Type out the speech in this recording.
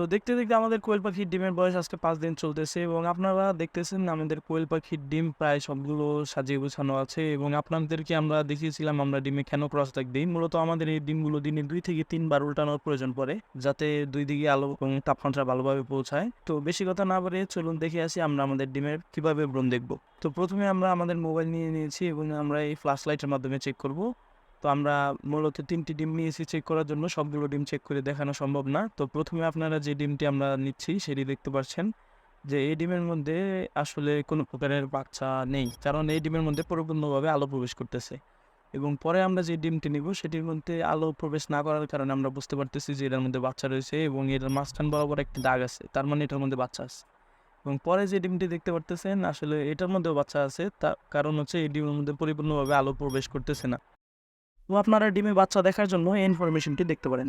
তো দেখতে দেখতে আমাদের কোয়েল পাখির ডিমের বয়স আজকে পাঁচ দিন চলতেছে এবং আপনারা দেখতেছেন আমাদের কোয়েল পাখির ডিম প্রায় সবগুলো সাজিয়ে গোছানো আছে এবং আপনাদেরকে আমরা দেখিয়েছিলাম আমরা ডিমে কেন ক্রস দাগ দিই। মূলত আমাদের এই ডিমগুলো দিনে দুই থেকে তিনবার উল্টানোর প্রয়োজন পড়ে যাতে দুই দিকে আলো এবং তাপমাত্রা ভালোভাবে পৌঁছায়। তো বেশি কথা না বলে চলুন দেখে আসি আমরা আমাদের ডিমের কীভাবে ব্রণ দেখব। তো প্রথমে আমরা আমাদের মোবাইল নিয়ে নিয়েছি এবং আমরা এই ফ্ল্যাশ লাইটের মাধ্যমে চেক করব। তো আমরা মূলত তিনটি ডিম নিয়েছি চেক করার জন্য। সবগুলো ডিম চেক করে দেখানো সম্ভব না। তো প্রথমে আপনারা যে ডিমটি আমরা নিচ্ছি সেটি দেখতে পাচ্ছেন যে এই ডিমের মধ্যে আসলে কোনো প্রকারের বাচ্চা নেই। কারণ এই ডিমের মধ্যে পরিপূর্ণভাবে আলো প্রবেশ করতেছে এবং পরে আমরা যে ডিমটি নিব সেটির মধ্যে আলো প্রবেশ না করার কারণে আমরা বুঝতে পারতেছি যে এটার মধ্যে বাচ্চা রয়েছে এবং এটার মাঝখান বরাবর একটি দাগ আছে। তার মানে এটার মধ্যে বাচ্চা আছে। এবং পরে যে ডিমটি দেখতে পারতেছেন, আসলে এটার মধ্যেও বাচ্চা আছে। তার কারণ হচ্ছে এই ডিমের মধ্যে পরিপূর্ণভাবে আলো প্রবেশ করতেছে না। তো আপনারা ডিমে বাচ্চা দেখার জন্য এই ইনফরমেশনটি দেখতে পারেন।